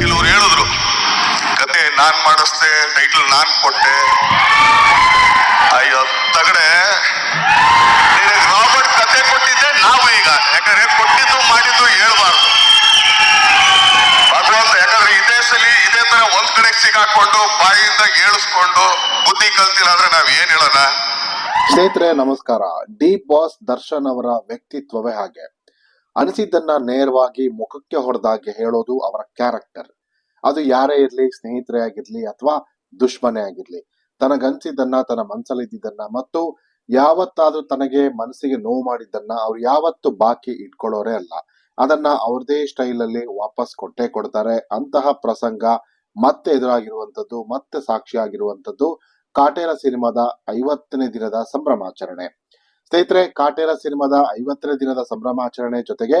ಕೆಲವ್ರು ಹೇಳಿದ್ರು, ಕತೆ ನಾನ್ ಮಾಡಿಸ್ದೆ ಟೈಟಲ್ ನಾನ್ ಕೊಟ್ಟೆ. ಅಯ್ಯೋ, ತಗಡೆ. ರಾಬರ್ಟ್ ಕತೆ ಕೊಟ್ಟಿದ್ದೆ, ನಾವು ಈಗ. ಯಾಕಂದ್ರೆ ಕೊಟ್ಟಿದ್ದು ಮಾಡಿದ್ದು ಹೇಳ್ಬಾರ್ದು. ಭಗವಂತ, ಯಾಕಂದ್ರೆ ಇದೇ ಸಲಿ ಇದೇ ತರ ಒಂದ್ ಕಡೆ ಸಿಗಾಕೊಂಡು ಬಾಯಿಂದ ಏಳಿಸ್ಕೊಂಡು ಬುದ್ಧಿ ಕಲ್ತಿಲ್ಲ ಅಂದ್ರೆ ನಾವ್ ಏನ್ ಹೇಳೋಣ? ಸ್ನೇಹಿತರೆ, ನಮಸ್ಕಾರ. ಡಿ ಬಾಸ್ ದರ್ಶನ್ ಅವರ ವ್ಯಕ್ತಿತ್ವವೇ ಹಾಗೆ. ಅನಿಸಿದ್ದನ್ನ ನೇರವಾಗಿ ಮುಖಕ್ಕೆ ಹೊಡೆದಾಗೆ ಹೇಳೋದು ಅವರ ಕ್ಯಾರೆಕ್ಟರ್ ಅದು ಯಾರೇ ಇರ್ಲಿ, ಸ್ನೇಹಿತರೇ ಆಗಿರ್ಲಿ ಅಥವಾ ದುಶ್ಮನೆ ಆಗಿರ್ಲಿ, ತನಗನ್ಸಿದ್ದನ್ನ, ತನ್ನ ಮನಸ್ಸಲ್ಲಿದ್ದನ್ನ ಮತ್ತು ಯಾವತ್ತಾದ್ರೂ ತನಗೆ ಮನಸ್ಸಿಗೆ ನೋವು ಮಾಡಿದ್ದನ್ನ ಅವ್ರು ಯಾವತ್ತು ಬಾಕಿ ಇಟ್ಕೊಳ್ಳೋರೇ ಅಲ್ಲ. ಅದನ್ನ ಅವ್ರದೇ ಸ್ಟೈಲ್ ಅಲ್ಲಿ ವಾಪಸ್ ಕೊಟ್ಟೇ ಕೊಡ್ತಾರೆ. ಅಂತಹ ಪ್ರಸಂಗ ಮತ್ತೆ ಎದುರಾಗಿರುವಂತದ್ದು ಮತ್ತೆ ಸಾಕ್ಷಿ ಆಗಿರುವಂತದ್ದು ಕಾಟೇರ ಸಿನಿಮಾದ ಐವತ್ತನೇ ದಿನದ ಸಂಭ್ರಮಾಚರಣೆ. ಸ್ನೇಹಿತರೆ, ಕಾಟೇರ ಸಿನಿಮಾದ ಐವತ್ತನೇ ದಿನದ ಸಂಭ್ರಮಾಚರಣೆ ಜೊತೆಗೆ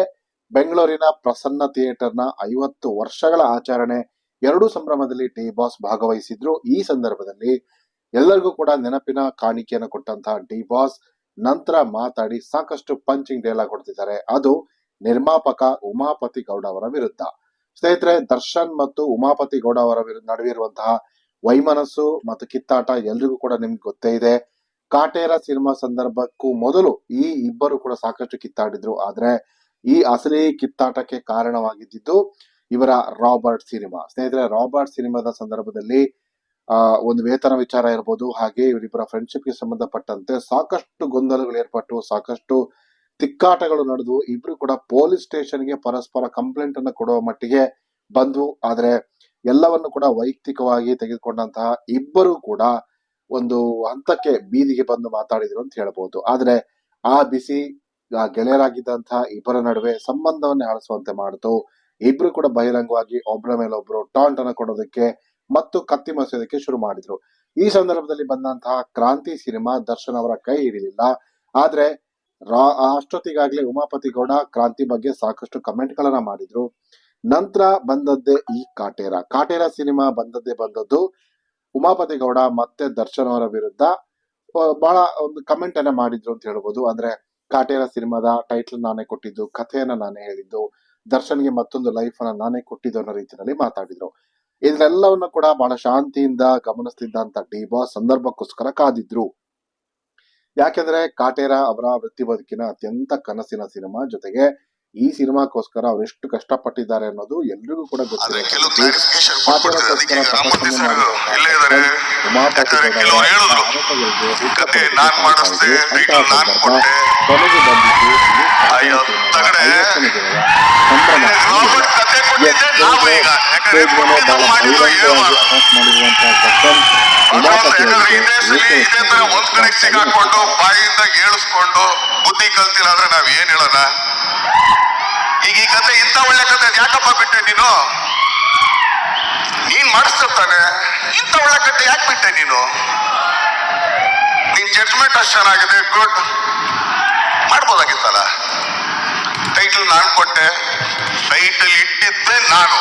ಬೆಂಗಳೂರಿನ ಪ್ರಸನ್ನ ಥಿಯೇಟರ್ನ ಐವತ್ತು ವರ್ಷಗಳ ಆಚರಣೆ ಎರಡು ಸಂಭ್ರಮದಲ್ಲಿ ಡಿ ಬಾಸ್ ಭಾಗವಹಿಸಿದ್ರು. ಈ ಸಂದರ್ಭದಲ್ಲಿ ಎಲ್ಲರಿಗೂ ಕೂಡ ನೆನಪಿನ ಕಾಣಿಕೆಯನ್ನು ಕೊಟ್ಟಂತಹ ಡಿ ಬಾಸ್ ನಂತರ ಮಾತಾಡಿ ಸಾಕಷ್ಟು ಪಂಚಿಂಗ್ ಡೈಲಾಗ್ ಕೊಡ್ತಿದ್ದಾರೆ ಅದು ನಿರ್ಮಾಪಕ ಉಮಾಪತಿ ಗೌಡ ಅವರ ವಿರುದ್ಧ. ಸ್ನೇಹಿತರೆ, ದರ್ಶನ್ ಮತ್ತು ಉಮಾಪತಿ ಗೌಡ ಅವರ ವಿರುದ್ಧ ನಡುವೆ ಇರುವಂತಹ ವೈಮನಸ್ಸು ಮತ್ತು ಕಿತ್ತಾಟ ಎಲ್ರಿಗೂ ಕೂಡ ನಿಮ್ಗೆ ಗೊತ್ತೇ ಇದೆ. ಕಾಟೇರ ಸಿನಿಮಾ ಸಂದರ್ಭಕ್ಕೂ ಮೊದಲು ಈ ಇಬ್ಬರು ಕೂಡ ಸಾಕಷ್ಟು ಕಿತ್ತಾಡಿದ್ರು. ಆದ್ರೆ ಈ ಅಸಲಿ ಕಿತ್ತಾಟಕ್ಕೆ ಕಾರಣವಾಗಿದ್ದು ಇವರ ರಾಬರ್ಟ್ ಸಿನಿಮಾ. ಸ್ನೇಹಿತರೆ, ರಾಬರ್ಟ್ ಸಿನಿಮಾದ ಸಂದರ್ಭದಲ್ಲಿ ಒಂದು ವೇತನ ವಿಚಾರ ಇರ್ಬೋದು, ಹಾಗೆ ಇವರಿಬ್ಬರ ಫ್ರೆಂಡ್ಶಿಪ್ಗೆ ಸಂಬಂಧಪಟ್ಟಂತೆ ಸಾಕಷ್ಟು ಗೊಂದಲಗಳು ಏರ್ಪಟ್ಟು, ಸಾಕಷ್ಟು ತಿಕ್ಕಾಟಗಳು ನಡೆದು, ಇಬ್ರು ಕೂಡ ಪೊಲೀಸ್ ಸ್ಟೇಷನ್ಗೆ ಪರಸ್ಪರ ಕಂಪ್ಲೇಂಟ್ ಅನ್ನು ಕೊಡುವ ಮಟ್ಟಿಗೆ ಬಂದು ಆದ್ರೆ ಎಲ್ಲವನ್ನು ಕೂಡ ವೈಯಕ್ತಿಕವಾಗಿ ತೆಗೆದುಕೊಂಡಂತಹ ಇಬ್ಬರು ಕೂಡ ಒಂದು ಹಂತಕ್ಕೆ ಬೀದಿಗೆ ಬಂದು ಮಾತಾಡಿದ್ರು ಅಂತ ಹೇಳ್ಬೋದು. ಆದ್ರೆ ಆ ಬಿಸಿ, ಆ ಗೆಳೆಯರಾಗಿದ್ದಂತಹ ಇಬ್ಬರ ನಡುವೆ ಸಂಬಂಧವನ್ನೇ ಆಳಿಸುವಂತೆ ಮಾಡಿತು. ಇಬ್ರು ಕೂಡ ಬಹಿರಂಗವಾಗಿ ಒಬ್ಬರ ಮೇಲೆ ಒಬ್ರು ಟಾಂಟ್ ಅನ್ನ ಕೊಡೋದಕ್ಕೆ ಮತ್ತು ಕತ್ತಿ ಮಸೋದಕ್ಕೆ ಶುರು ಮಾಡಿದ್ರು. ಈ ಸಂದರ್ಭದಲ್ಲಿ ಬಂದಂತಹ ಕ್ರಾಂತಿ ಸಿನಿಮಾ ದರ್ಶನ್ ಅವರ ಕೈ ಹಿಡಿಲಿಲ್ಲ. ಆದ್ರೆ ರಾ ಅಷ್ಟೊತ್ತಿಗಾಗ್ಲೇ ಉಮಾಪತಿ ಗೌಡ ಕ್ರಾಂತಿ ಬಗ್ಗೆ ಸಾಕಷ್ಟು ಕಮೆಂಟ್ ಗಳನ್ನ ಮಾಡಿದ್ರು. ನಂತರ ಬಂದದ್ದೇ ಈ ಕಾಟೇರ. ಕಾಟೇರ ಸಿನಿಮಾ ಬಂದದ್ದೇ ಬಂದದ್ದು ಉಮಾಪತಿ ಗೌಡ ಮತ್ತೆ ದರ್ಶನ್ ಅವರ ವಿರುದ್ಧ ಬಹಳ ಒಂದು ಕಮೆಂಟ್ ಅನ್ನ ಮಾಡಿದ್ರು ಅಂತ ಹೇಳ್ಬೋದು. ಅಂದ್ರೆ ಕಾಟೇರ ಸಿನಿಮಾದ ಟೈಟಲ್ ನಾನೇ ಕೊಟ್ಟಿದ್ದು, ಕಥೆಯನ್ನ ನಾನೇ ಹೇಳಿದ್ದು, ದರ್ಶನ್ಗೆ ಮತ್ತೊಂದು ಲೈಫ್ ಅನ್ನ ನಾನೇ ಕೊಟ್ಟಿದ್ದು ಅನ್ನೋ ರೀತಿಯಲ್ಲಿ ಮಾತಾಡಿದ್ರು. ಇದೆಲ್ಲವನ್ನ ಕೂಡ ಬಹಳ ಶಾಂತಿಯಿಂದ ಗಮನಿಸ್ತಿದ್ದಂತ ಡಿ ಬಾಸ್ ಸಂದರ್ಭಕ್ಕೋಸ್ಕರ ಕಾದಿದ್ರು. ಯಾಕೆಂದ್ರೆ ಕಾಟೇರ ಅವರ ವೃತ್ತಿ ಬದುಕಿನ ಅತ್ಯಂತ ಕನಸಿನ ಸಿನಿಮಾ ಜೊತೆಗೆ ಈ ಸಿನಿಮಾಕ್ಕೋಸ್ಕರ ಅವ್ರು ಎಷ್ಟು ಕಷ್ಟಪಟ್ಟಿದ್ದಾರೆ ಅನ್ನೋದು ಎಲ್ರಿಗೂ ಕೂಡ ಗೊತ್ತಿದೆ ಒಂದ್ ಕಡೆ ಸಿಗಾಕೊಂಡು ಬಾಯಿಂದ ಏಳಿಸ್ಕೊಂಡು ಬುದ್ಧಿ ಕಲ್ತಿಲ್ಲ ಅಂದ್ರೆ ನಾವ್ ಏನ್ ಹೇಳೋಣ? ಈಗ ಈ ಕತೆ ಇಂಥ ಒಳ್ಳೆ ಕತೆ ಯಾಕಪ್ಪ ಬಿಟ್ಟೆ ನೀನು? ನೀನ್ ಮಾಡಿಸ್ತಾನೆ ಇಂಥ ಒಳ್ಳೆ ಕತೆ ಯಾಕೆ ಬಿಟ್ಟೆ ನೀನು? ನಿನ್ ಜಡ್ಜ್ಮೆಂಟ್ ಅಷ್ಟು ಚೆನ್ನಾಗಿದೆ ಗುಡ್ ಮಾಡ್ಬೋದಾಗಿತ್ತಲ್ಲ? ಟೈಟಲ್ ನಾನು ಕೊಟ್ಟೆ ಟೈಟಲ್ ಇಟ್ಟಿದ್ದೆ ನಾನು.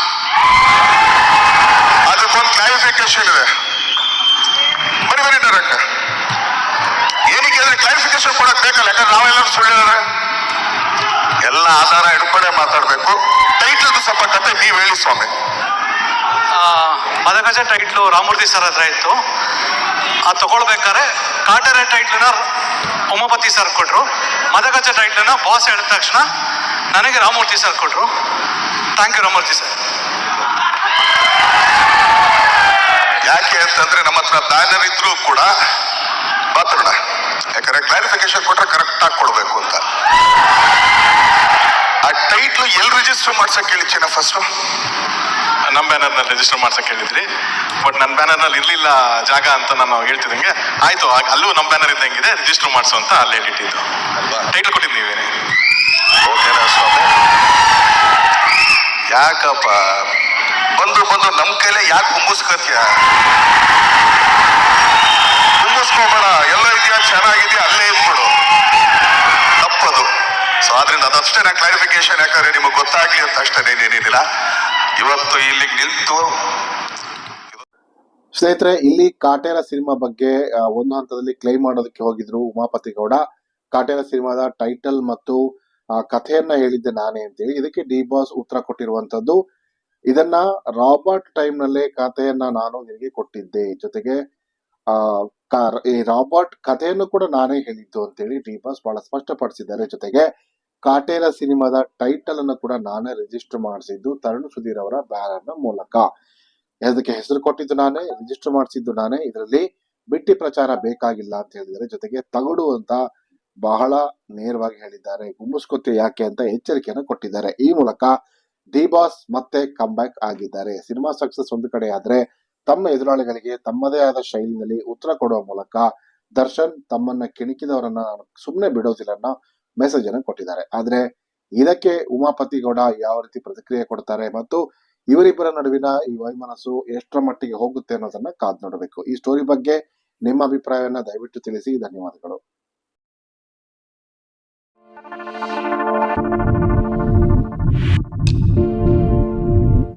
ಅದಕ್ಕೊಂದು ಕ್ಲಾರಿಫಿಕೇಶನ್ ಇದೆ. ಬರಿ ಬರೀ ಡೈರೆಕ್ಟ್ ಏನಕ್ಕೆ ಕ್ಲಾರಿಫಿಕೇಶನ್ ಕೊಡಕ್ ಬೇಕಲ್ಲ, ಯಾಕಂದ್ರೆ ನಾವೆಲ್ಲರೂ ಸುಳ್ಳು ಹೇಳಿದ್ರೆ ಎಲ್ಲ ಆಧಾರ ಹಿಡ್ಕೊಂಡೇ ಮಾತಾಡ್ಬೇಕು. ಟೈಟಲ್ ಸ್ವಲ್ಪ ಕತೆ ನೀವ್ ಹೇಳಿ ಸ್ವಾಮಿ ಮದಗಜ ಟೈಟ್ಲು ರಾಮೂರ್ತಿ ಸರ್ ಹತ್ರ ಇತ್ತು. ಅದು ತಗೊಳ್ಬೇಕಾದ್ರೆ ಕಾಟರೆ ಟೈಟ್ಲನ್ನ ಉಮಾಪತಿ ಸರ್ ಕೊಟ್ಟರು ಮದಗಜ ಟೈಟ್ಲನ್ನ ಬಾಸ್ ಹೇಳಿದ ತಕ್ಷಣ ನನಗೆ ರಾಮೂರ್ತಿ ಸರ್ ಕೊಟ್ಟರು ಥ್ಯಾಂಕ್ ಯು ರಾಮೂರ್ತಿ ಸರ್ ಯಾಕೆ ಅಂತಂದ್ರೆ ನಮ್ಮ ಹತ್ರ ಬ್ಯಾನರ್ ಇದ್ರೂ ಕೂಡ ಮಾತಾಡೋಣ. ಯಾಕಂದ್ರೆ ಕ್ಲಾರಿಫಿಕೇಶನ್ ಕೊಟ್ರೆ ಕರೆಕ್ಟ್ ಆಗಿ ಕೊಡ್ಬೇಕು ಅಂತ. ಆ ಟೈಟ್ಲ್ ಎಲ್ಲಿ ರಿಜಿಸ್ಟರ್ ಮಾಡ್ಸಕ್ ಹೇಳಿ ಫಸ್ಟು ನಮ್ಮ ಬ್ಯಾನರ್ನಲ್ಲಿ ರಿಜಿಸ್ಟರ್ ಮಾಡ್ಸಕ್ ಹೇಳಿದ್ರಿ. ಬಟ್ ನನ್ನ ಬ್ಯಾನರ್ನಲ್ಲಿ ಇರಲಿಲ್ಲ ಜಾಗ ಅಂತ ನಾನು ಹೇಳ್ತಿದ್ದಂಗೆ ಆಯ್ತು ಅಲ್ಲೂ ನಮ್ಮ ಬ್ಯಾನರ್ ಇದ್ದಂಗಿದೆ ರಿಜಿಸ್ಟರ್ ಮಾಡಿಸು ಅಂತ ಅಲ್ಲಿ ಹೇಳಿಟ್ಟಿದ್ದು ಟೈಟಲ್ ಕೊಟ್ಟಿದ್ದು ನೀವೇನೆ. ಓಕೆನಾ ಸ್ವಾಮಿ. ಯಾಕಪ್ಪ? ಬಂದು ಬಂದು ನಮ್ಮ ಕೈಲೇ ಯಾಕೆ ಹುಮ್ಮಿಸ್ಕತ್ಯ ಹುಮ್ಮಿಸ್ಕೋಬೇಡ ಎಲ್ಲ ಇದೆಯಾ ಚೆನ್ನಾಗಿದೆಯಾ ಅಲ್ಲೇ ಇದ್ಬಿಡು. ಸೊ ಆದ್ರಿಂದ ಅದಷ್ಟೇ ನಾನು ಕ್ಲಾರಿಫಿಕೇಶನ್ ಯಾಕಂದ್ರೆ ನಿಮಗೆ ಗೊತ್ತಾಗ್ಲಿ ಅಂತ ಅಷ್ಟೇ ಏನೇನಿಲ್ಲ ಇವತ್ತು ಇಲ್ಲಿಗೆ ನಿಂತು ಸ್ನೇಹಿತರೆ, ಇಲ್ಲಿ ಕಾಟೇರ ಸಿನಿಮಾ ಬಗ್ಗೆ ಒಂದು ಹಂತದಲ್ಲಿ ಕ್ಲೈಮ್ ಮಾಡೋದಕ್ಕೆ ಹೋಗಿದ್ರು ಉಮಾಪತಿ ಗೌಡ. ಕಾಟೇರ ಸಿನಿಮಾದ ಟೈಟಲ್ ಮತ್ತು ಕಥೆಯನ್ನ ಹೇಳಿದ್ದೆ ನಾನೇ ಅಂತೇಳಿ. ಇದಕ್ಕೆ ಡಿ ಬಾಸ್ ಉತ್ತರ ಕೊಟ್ಟಿರುವಂತದ್ದು. ಇದನ್ನ ರಾಬರ್ಟ್ ಟೈಮ್ ನಲ್ಲೇ ಕಥೆಯನ್ನ ನಾನು ನಿನಗೆ ಕೊಟ್ಟಿದ್ದೆ. ಜೊತೆಗೆ ಈ ರಾಬರ್ಟ್ ಕಥೆಯನ್ನು ಕೂಡ ನಾನೇ ಹೇಳಿದ್ದು ಅಂತೇಳಿ ಡಿಬಾಸ್ ಬಹಳ ಸ್ಪಷ್ಟಪಡಿಸಿದ್ದಾರೆ. ಜೊತೆಗೆ ಕಾಟೇರ ಸಿನಿಮಾದ ಟೈಟಲ್ ಅನ್ನು ಕೂಡ ನಾನೇ ರಿಜಿಸ್ಟರ್ ಮಾಡಿಸಿದ್ದು ತರುಣ್ ಸುಧೀರ್ ಅವರ ಬ್ಯಾನರ್ನ ಮೂಲಕ. ಅದಕ್ಕೆ ಹೆಸರು ಕೊಟ್ಟಿದ್ದು ನಾನೇ ರಿಜಿಸ್ಟರ್ ಮಾಡಿಸಿದ್ದು ನಾನೇ. ಇದರಲ್ಲಿ ಬಿಟ್ಟಿ ಪ್ರಚಾರ ಬೇಕಾಗಿಲ್ಲ ಅಂತ ಹೇಳಿದ್ದಾರೆ. ಜೊತೆಗೆ ತಗಡು ಅಂತ ಬಹಳ ನೇರವಾಗಿ ಹೇಳಿದ್ದಾರೆ. ಗುಂಬಿಸ್ಕೊತೆ ಯಾಕೆ ಅಂತ ಎಚ್ಚರಿಕೆಯನ್ನು ಕೊಟ್ಟಿದ್ದಾರೆ. ಈ ಮೂಲಕ ಡಿ ಬಾಸ್ ಮತ್ತೆ ಬ್ಯಾಕ್ ಆಗಿದ್ದಾರೆ. ಸಿನಿಮಾ ಸಕ್ಸಸ್ ಒಂದು ಕಡೆ ಆದ್ರೆ ತಮ್ಮ ಎದುರಾಳಿಗಳಿಗೆ ತಮ್ಮದೇ ಆದ ಶೈಲಿನಲ್ಲಿ ಉತ್ತರ ಕೊಡುವ ಮೂಲಕ ದರ್ಶನ್ ತಮ್ಮನ್ನ ಕೆಣಕಿದವರನ್ನ ಸುಮ್ಮನೆ ಬಿಡೋದಿಲ್ಲ ಅನ್ನೋ ಮೆಸೇಜ್ ಅನ್ನು ಕೊಟ್ಟಿದ್ದಾರೆ. ಆದ್ರೆ ಇದಕ್ಕೆ ಉಮಾಪತಿ ಗೌಡ ಯಾವ ರೀತಿ ಪ್ರತಿಕ್ರಿಯೆ ಕೊಡ್ತಾರೆ ಮತ್ತು ಇವರಿಬ್ಬರ ನಡುವಿನ ಈ ವೈಮನಸ್ಸು ಎಷ್ಟರ ಮಟ್ಟಿಗೆ ಹೋಗುತ್ತೆ ಅನ್ನೋದನ್ನ ಕಾದ್ ನೋಡಬೇಕು. ಈ ಸ್ಟೋರಿ ಬಗ್ಗೆ ನಿಮ್ಮ ಅಭಿಪ್ರಾಯವನ್ನ ದಯವಿಟ್ಟು ತಿಳಿಸಿ. ಧನ್ಯವಾದಗಳು.